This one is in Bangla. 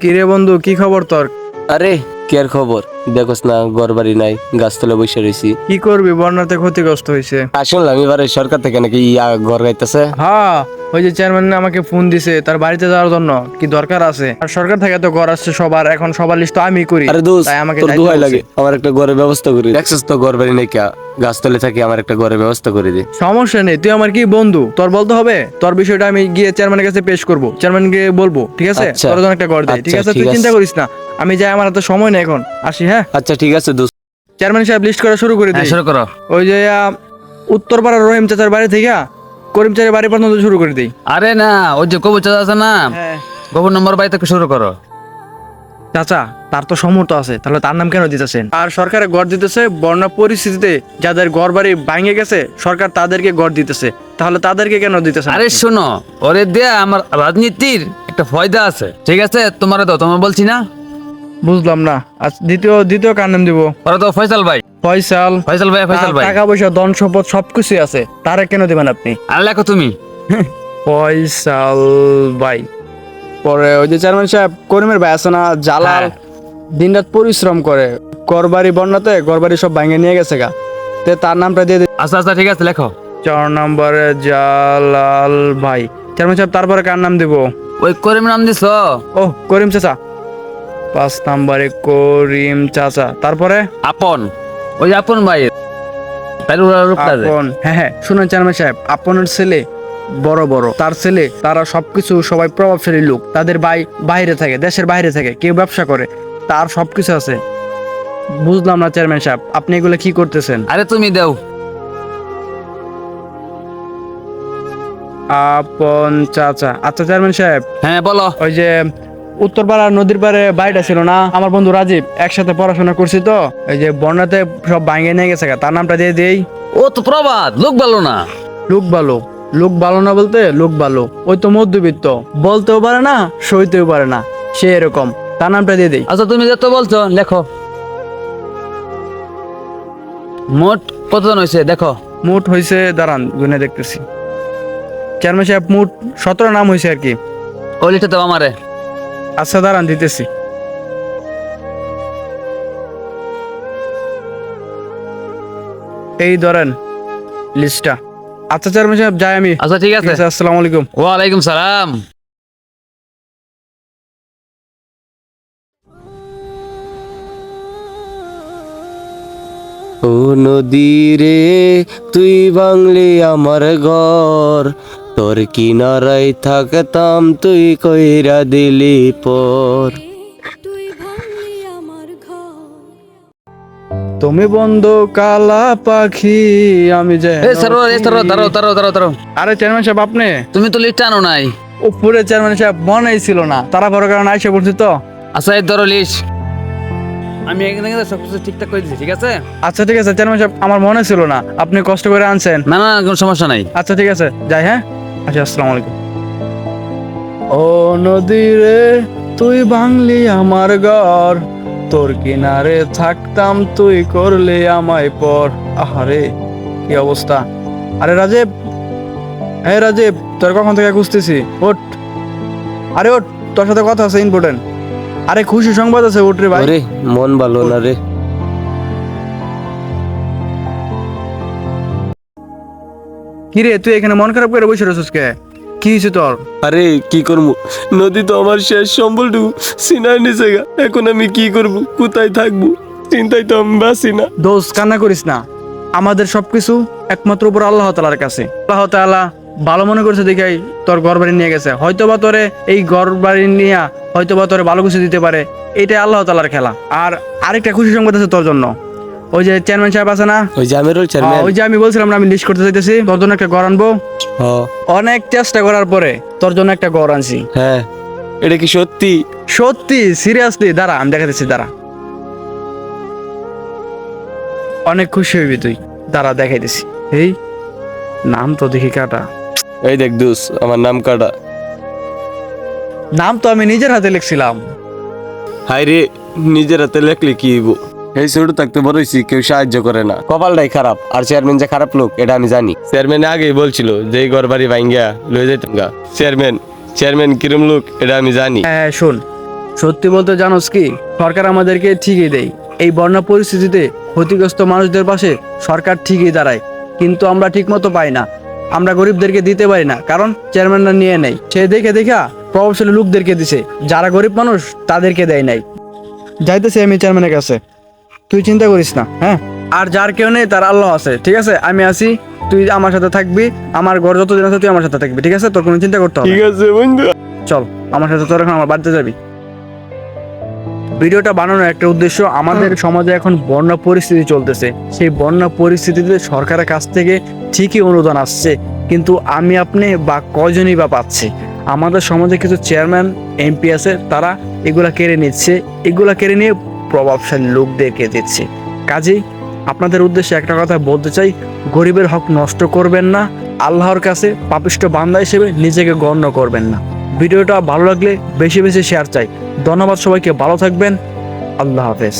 কিরে বন্ধু কি খবর তোর? আরে কেয়ার খবর। দেখোস না ঘর বাড়ি নাই গাছতলা বসে রয়েছি কি করবি বন্যাতে ক্ষতিগ্রস্ত হয়েছে শুনলাম এবারে সরকার থেকে নাকি ইয়া ঘর গাইতেছে। হ্যাঁ ওই যে চেয়ারম্যান আমাকে ফোন দিছে তার বাড়িতে যাওয়ার জন্য। কি দরকার আছে? আর সরকার থেকে তো ঘর আসছে সবার এখন সবার লিস্ট আমি করি। আরে দোস্ত তাই আমাকে তোর দায়িত্ব দুহাই লাগে আমার একটা ঘরের ব্যবস্থা করি। দেখছিস তো ঘর বাড়ি নাই কে গাছতলে থাকি আমার একটা ঘরের ব্যবস্থা করে দে। সমস্যা নেই তুই আমার কি বন্ধু? তোর বলতে হবে? তোর বিষয়টা আমি গিয়ে চেয়ারম্যানের কাছে পেশ করব। চেয়ারম্যানকে বলব ঠিক আছে? আচ্ছা। তোর জন্য একটা ঘর দেয় ঠিক আচ্ছা, আছে? তুই ঠিক চিন্তা আছে। করিস না। আমি যাই আমার হাতে সময় নেই এখন। আসি হ্যাঁ? আচ্ছা ঠিক আছে দোস্ত। চেয়ারম্যান সাহেব লিস্ট করা শুরু করে হ্যাঁ দিই। শুরু করো। ওই যে আহ, উত্তরপাড়ার রহিম চাচার বাড়ি থেকে করিম চাচার বাড়ি পর্যন্ত শুরু করে দিই। আরে না ওই যে কবুতর আছে না হ্যাঁ। কবুর নম্বর বাড়ি থেকে শুরু করো। চাচা তার তো সমর্থ আছে তাহলে তার নাম কেন দিতেছেন? আর সরকারে গড় দিতেছে বন্যা পরিস্থিতিতে যাদের ঘর বাড়ি ভাঙে গেছে সরকার তাদেরকে গড় দিতেছে। তাহলে তাদেরকে কেন দিতেছে আরে শোনো ওরে দেয়া আমার রাজনীতির একটা ফয়দা আছে। ঠিক আছে তোমার তো তোমার বলছি না? বুঝলাম না। আচ্ছা দ্বিতীয় দ্বিতীয় কার নাম দিব? ওরা তো ফয়সাল ভাই। ফয়সাল। ফয়সাল ভাই ফয়সাল ভাই। টাকা পয়সা ধন সম্পদ সবকিছুই আছে। তারে কেন দিবেন আপনি? আর লেখো তুমি। ফয়সাল ভাই। পরে ওই যে চেয়ারম্যান সাহেব করিমের ভাই আছে না জালাল। হ্যাঁ। দিনরাত পরিশ্রম করে। ঘরবাড়ি বন্যাতে ঘরবাড়ি সব ভাঙে নিয়ে গেছে গা। তে তার নামটা দিয়ে দিই আচ্ছা আচ্ছা ঠিক আছে লেখো। চার নম্বরে জালাল ভাই। চেয়ারম্যান সাহেব তারপরে কার নাম দিব? ওই করিম নাম দিছ? ও করিম চাচা। পাঁচ নম্বরে করিম চাচা। তারপরে? আপন। ওই আপন ভাই। ওরা। আপন। হ্যাঁ হ্যাঁ শুনুন চেয়ারম্যান সাহেব আপনের ছেলে বড় বড়। তার ছেলে তারা সবকিছু সবাই প্রভাবশালী লোক। তাদের বাই বাইরে থাকে দেশের বাইরে থাকে কেউ ব্যবসা করে। তার সবকিছু আছে। বুঝলাম না চেয়ারম্যান সাহেব আপনি এগুলো কি করতেছেন? আরে তুমি দেও। আপন চাচা। আচ্ছা চেয়ারম্যান সাহেব। হ্যাঁ বলো। ওই যে উত্তরপাড়া নদীর পাড়ে বাড়িটা ছিল না। আমার বন্ধু রাজীব একসাথে পড়াশোনা করছি তো। এই যে বন্যাতে সব ভাঙিয়ে নিয়ে গেছে তার নামটা দিয়ে দেই। ও তো প্রবাদ লোক ভালো না। লোক ভালো। লোক ভালো না বলতে লোক ভালো। ওই তো মধ্যবিত্ত। বলতেও পারে না সইতেও পারে না। সে এরকম। তার নামটা দিয়ে দেই। আচ্ছা তুমি যত বলছো লেখো। মোট কতজন হয়েছে? দেখো। মোট হয়েছে দাঁড়ান গুনে দেখতেছি। চেয়ারম্যান সাহেব মোট সতেরো নাম হয়েছে আর কি। ওই লিখতে দাও আমারে। আচ্ছা দাঁড়ান দিতেছি। এই ধরেন লিস্টটা। আচ্ছা চেয়ারম্যান সাহেব যাই আমি। আচ্ছা ঠিক আছে। আসসালামু আলাইকুম। ওয়ালাইকুম সালাম। ও নদী রে তুই বাংলি আমার ঘর। তোর কিনারায় থাকতাম তুই কইরা দিলি পর। তুই ভাঙলি আমার ঘর তুমি বন্ধু কালা পাখি আমি যে দাঁড়াও দাঁড়াও দাঁড়াও দাঁড়াও। আরে চেয়ারম্যান সাহেব আপনি? তুমি তো লিস্ট আনো নাই। উপরে চেয়ারম্যান সাহেব মনেই ছিল না তারা বড় কারণে আইসে পড়ছি তো। আচ্ছা এই ধরো লিস্ট আমি এখানে কিন্তু সবকিছু ঠিকঠাক করে দিচ্ছি ঠিক আছে? আচ্ছা ঠিক আছে চেয়ারম্যান সাহেব আমার মনে ছিল না আপনি কষ্ট করে আনছেন। না না কোনো সমস্যা নাই। আচ্ছা ঠিক আছে যাই হ্যাঁ? আচ্ছা আসসালামু আলাইকুম। ও নদী রে তুই ভাঙলি আমার ঘর। তোর কিনারে থাকতাম তুই করলি আমায় পর। আহারে কি অবস্থা। আরে রাজীব হ্যাঁ রাজীব তোর কখন থেকে খুঁজতেছি? ওঠ। আরে ওঠ তোর সাথে কথা আছে ইম্পর্টেন্ট আরে খুশি সংবাদ আছে ওঠ রে ভাই। মন ভালো না রে। কি রে তুই এখানে মন খারাপ করে বসে রয়েছিস কে? কি হয়েছে তোর? আরে কি করব? নদী তো আমার শেষ সম্বলটুকু সিনায় নিচে গা। এখন আমি কি করব? কোথায় থাকব? চিন্তায় তো আমি বাসি না। দোষ কান্না করিস না। আমাদের সবকিছু একমাত্র উপর আল্লাহ তালার কাছে। আল্লাহ তাআলা ভালো মনে করছে দেখাই তোর ঘর বাড়ি নিয়ে গেছে। হয়তো বা তোরে এই ঘর বাড়ি নিয়ে হয়তো বা তোরে ভালো কিছু দিতে পারে। এটাই আল্লাহ তালার খেলা। আর আরেকটা খুশি সংবাদ আছে তোর জন্য। ওই যে চেয়ারম্যান সাহেব আছে না? ওই হ্যাঁ, চেয়ারম্যান ওই যে আমি বলছিলাম না আমি লিস্ট করতে চাইতেছি। তোর জন্য একটা ঘর আনব। অনেক চেষ্টা করার পরে তোর জন্য একটা ঘর আনছি। হ্যাঁ। এটা কি সত্যি? সত্যি সিরিয়াসলি দাঁড়া আমি দেখাতেছি দাঁড়া। অনেক খুশি হইবি তুই। দাঁড়া দেখাইতেছি। এই নাম তো দেখি কাটা। এই দেখ দুস আমার নাম কাটা। নাম তো আমি নিজের হাতে লিখছিলাম। হাই রে নিজের হাতে লেখলে কি হইব? এই ছোট থাকতে বড় হইছি কেউ সাহায্য করে না। কপালটাই খারাপ আর চেয়ারম্যান যে খারাপ লোক এটা আমি জানি। চেয়ারম্যান আগেই বলছিল যে এই ঘর বাড়ি ভাঙ্গিয়া লয়ে যেতাম গা। চেয়ারম্যান চেয়ারম্যান কিরম লোক এটা আমি জানি। হ্যাঁ শোন। সত্যি বলতে জানোস কি সরকার আমাদেরকে ঠিকই দেয়। এই বন্যা পরিস্থিতিতে ক্ষতিগ্রস্ত মানুষদের পাশে সরকার ঠিকই দাঁড়ায়। কিন্তু আমরা ঠিক মতো পাই না। আমরা গরিবদেরকে দিতে পারি না কারণ চেয়ারম্যানরা নিয়ে নেই। সে দেখে দেখা প্রভাবশালী লোকদেরকে দিছে। যারা গরিব মানুষ তাদেরকে দেয় নাই। যাইতেছি আমি চেয়ারম্যানের কাছে। তুই চিন্তা করিস না হ্যাঁ? আর যার কেউ নেই তার আল্লাহ আছে ঠিক আছে? আমি আছি তুই আমার সাথে থাকবি আমার ঘর যতদিন আছে তুই আমার সাথে থাকবি ঠিক আছে? তোর কোনো চিন্তা করতে হবে ঠিক আছে বন্ধু। চল আমার সাথে তোর এখন আমার বাড়িতে যাবি। ভিডিওটা বানানোর একটা উদ্দেশ্য আমাদের সমাজে এখন বন্যা পরিস্থিতি চলতেছে। সেই বন্যা পরিস্থিতিতে সরকারের কাছ থেকে ঠিকই অনুদান আসছে কিন্তু আমি আপনি বা কজনই বা পাচ্ছি? আমাদের সমাজে কিছু চেয়ারম্যান এমপি আছে তারা এগুলা কেড়ে নিচ্ছে। এগুলা কেড়ে নিয়ে প্রভাবশালী লোকদেরকে দিচ্ছে। কাজেই আপনাদের উদ্দেশ্যে একটা কথা বলতে চাই, গরিবের হক নষ্ট করবেন না, আল্লাহর কাছে পাপিষ্ট বান্দা হিসেবে নিজেকে গণ্য করবেন না। ভিডিওটা ভালো লাগলে বেশি বেশি শেয়ার চাই। ধন্যবাদ সবাইকে, ভালো থাকবেন। আল্লাহ হাফেজ।